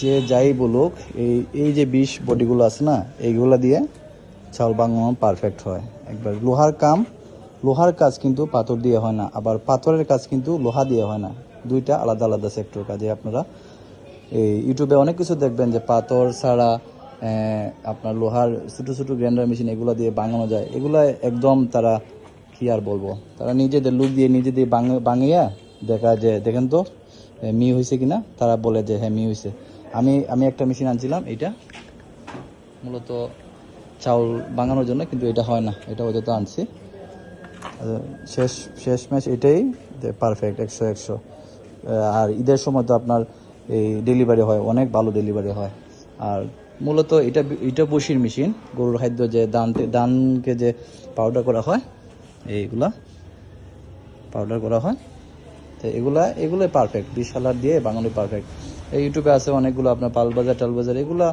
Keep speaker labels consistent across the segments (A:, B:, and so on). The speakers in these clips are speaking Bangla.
A: যে যাই বলুক, এই এই যে বিষ বডিগুলো আছে না, এইগুলো দিয়ে চাউল বাঙানো পারফেক্ট হয়। একবার লোহার কাম, লোহার কাজ কিন্তু পাথর দিয়ে হয় না, আবার পাথরের কাজ কিন্তু লোহা দিয়ে হয় না। দুইটা আলাদা আলাদা সেক্টর কাজে আপনারা এই ইউটিউবে অনেক কিছু দেখবেন যে পাথর ছাড়া আপনার লোহার ছোটো ছোটো গ্রাইন্ডার মেশিন এগুলো দিয়ে বাঙানো যায়। এগুলো একদম তারা, কি আর বলব, তারা নিজেদের লুক দিয়ে নিজে দিয়ে বাঙিয়ে দেখা যে দেখেন তো মি হয়েছে কিনা? তারা বলে যে হ্যাঁ মি হয়েছে আমি আমি একটা মেশিন আনছিলাম এটা মূলত চাউল বাঙানোর জন্য, কিন্তু এটা হয় না, এটা ওদের তো আনছি শেষ শেষ ম্যাচ এটাই পারফেক্ট একশো একশো। আর ঈদের সময় তো আপনার এই ডেলিভারি হয়, অনেক ভালো ডেলিভারি হয়। আর মূলত এটা এটা বসির মেশিন গরুর খাদ্য যে দান, দানকে যে পাউডার করা হয়, এইগুলা পাউডার করা হয়। তো এগুলা, এগুলোই পারফেক্ট বিশ দিয়ে বাঙালি পারফেক্ট ইউটিউবে আছে অনেকগুলো আপনার পালবাজার টালবাজার এগুলা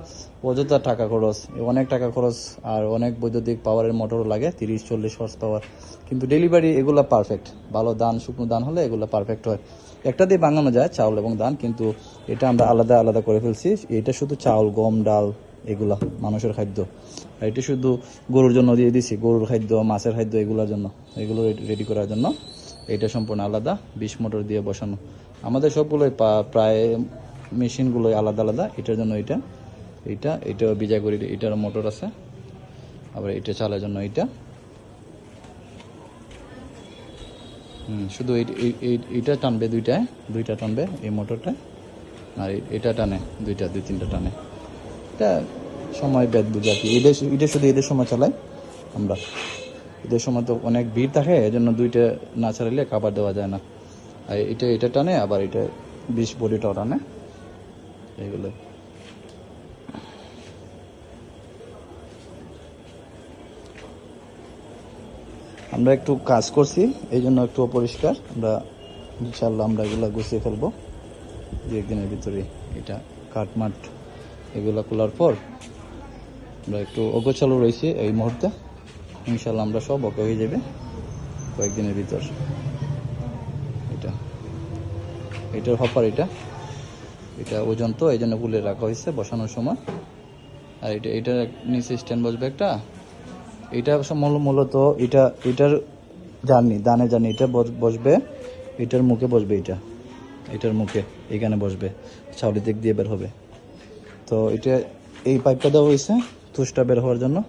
A: অযথা টাকা খরচ অনেক টাকা খরচ, আর অনেক বৈদ্যুতিক পাওয়ারের মোটর লাগে, তিরিশ, চল্লিশ হর্স পাওয়ার কিন্তু ডেলিভারি এগুলা পারফেক্ট ভালো দান, শুকনো দান হলে এগুলো পারফেক্ট হয়। একটা দিয়ে বাঙানো যায় চাউল এবং দান কিন্তু এটা আমরা আলাদা আলাদা করে ফেলছি। এটা শুধু চাউল, গম, ডাল এগুলা, মানুষের খাদ্য। আর এটা শুধু গরুর জন্য দিয়ে দিছি, গরুর খাদ্য, মাছের খাদ্য এগুলোর জন্য। এগুলো রেডি করার জন্য। এটা সম্পূর্ণ আলাদা বিশ মোটর দিয়ে বসানো। আমাদের সবগুলোই প্রায় মেশিনগুলোই আলাদা আলাদা। এটার জন্য এটা এটা বিজয় করি এটার মোটর আছে। আবার এটা চালার জন্য এটা। শুধু এই- এই- এই- এইটা টানবে দুইটায় দুইটা টানবে এই মোটরটা, আর এটা টানে, দুইটা, দুই, তিনটা টানে। এটা সময় বেদ বুঝে আর কি। ঈদের ঈদের শুধু ঈদের সময় চালাই আমরা। ঈদের সময় তো অনেক ভিড় থাকে, এজন্য দুইটা না চালাইলে খাবার দেওয়া যায় না। আর এটা এটা টানে, আবার এটা বিষ বডিটাও টানে। এইগুলো আমরা একটু কাজ করছি, এই জন্য একটু অপরিষ্কার। আমরা ইনশাল্লাহ আমরা এগুলো গুছিয়ে ফেলব। দু একদিনের ভিতরে এটা কাঠমাট এগুলো খোলার পর আমরা একটু অগোছালো রয়েছি এই মুহূর্তে। ইনশাল্লাহ আমরা সব ওকে হয়ে যাবে কয়েকদিনের ভিতর। এটা, এটার হপার এটা। এটা ওজন তো এই জন্য খুলে রাখা হয়েছে বসানোর সময়। আর এটা, এটার নিচে স্ট্যান্ড বসবে একটা। এটা মূলত এটা, এটার জার্নি দানে জার্নি, এটা বস- বসবে, এটার মুখে বসবে এটা। এটার মুখে, এখানে বসবে ছাউলি দিক দিয়ে বের হবে। তো এটা, এই পাইপটা দেওয়া হয়েছে, তুষটা বের হওয়ার জন্য।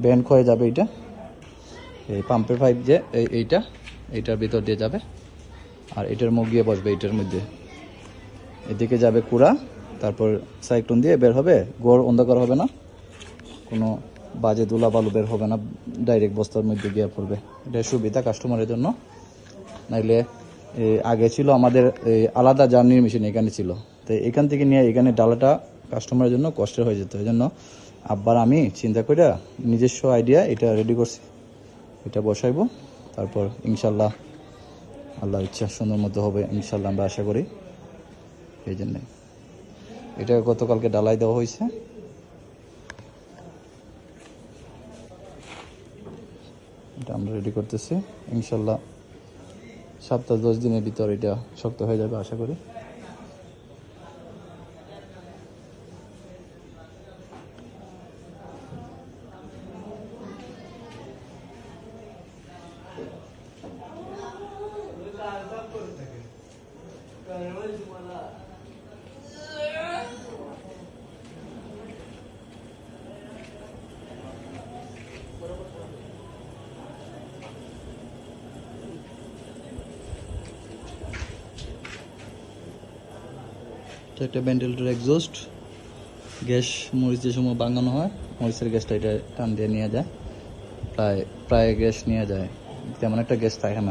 A: ব্যান্ড হয়ে যাবে এটা। এই পাম্পের পাইপ যে, এই- এইটা, এইটার ভিতর দিয়ে যাবে। আর এটার মুখ গিয়ে বসবে, এটার মধ্যে। এদিকে যাবে কুড়া, তারপর সাইক্লোন দিয়ে বের হবে, গোড় অন্ধকার হবে না, কোনো বাজে দুলা বালু বের হবে না ডাইরেক্ট বস্তার মধ্যে গিয়ে পড়বে। এটা সুবিধা কাস্টমারের জন্য। নাইলে আগে ছিল আমাদের আলাদা জার্নির মেশিন এখানে ছিল। তো এখান থেকে নিয়ে এখানে ডালাটা কাস্টমারের জন্য কষ্টের হয়ে যেত। এই জন্য আব্বার আমি চিন্তা করে নিজস্ব আইডিয়া এটা রেডি করছি। এটা বসাইবো, তারপর ইনশাল্লাহ আল্লাহ ইচ্ছা সুন্দর মতো হবে, ইনশাল্লাহ আমরা আশা করি। এই জন্যে এটা গতকালকে ডালাই দেওয়া হয়েছে। এটা আমরা রেডি করতেছি। ইনশাল্লাহ সপ্তাহ দশ দিনের ভিতর এটা শক্ত হয়ে যাবে, আশা করি। এটা একটা ভেন্টিলেটর এক্সস্ট গ্যাস মরিচ যে সময় বাঙানো হয়, মরিচের গ্যাসটা এটা টান দিয়ে নিয়ে যায়। প্রায় প্রায় গ্যাস নিয়ে যায়। তেমন একটা গ্যাস থাকে না।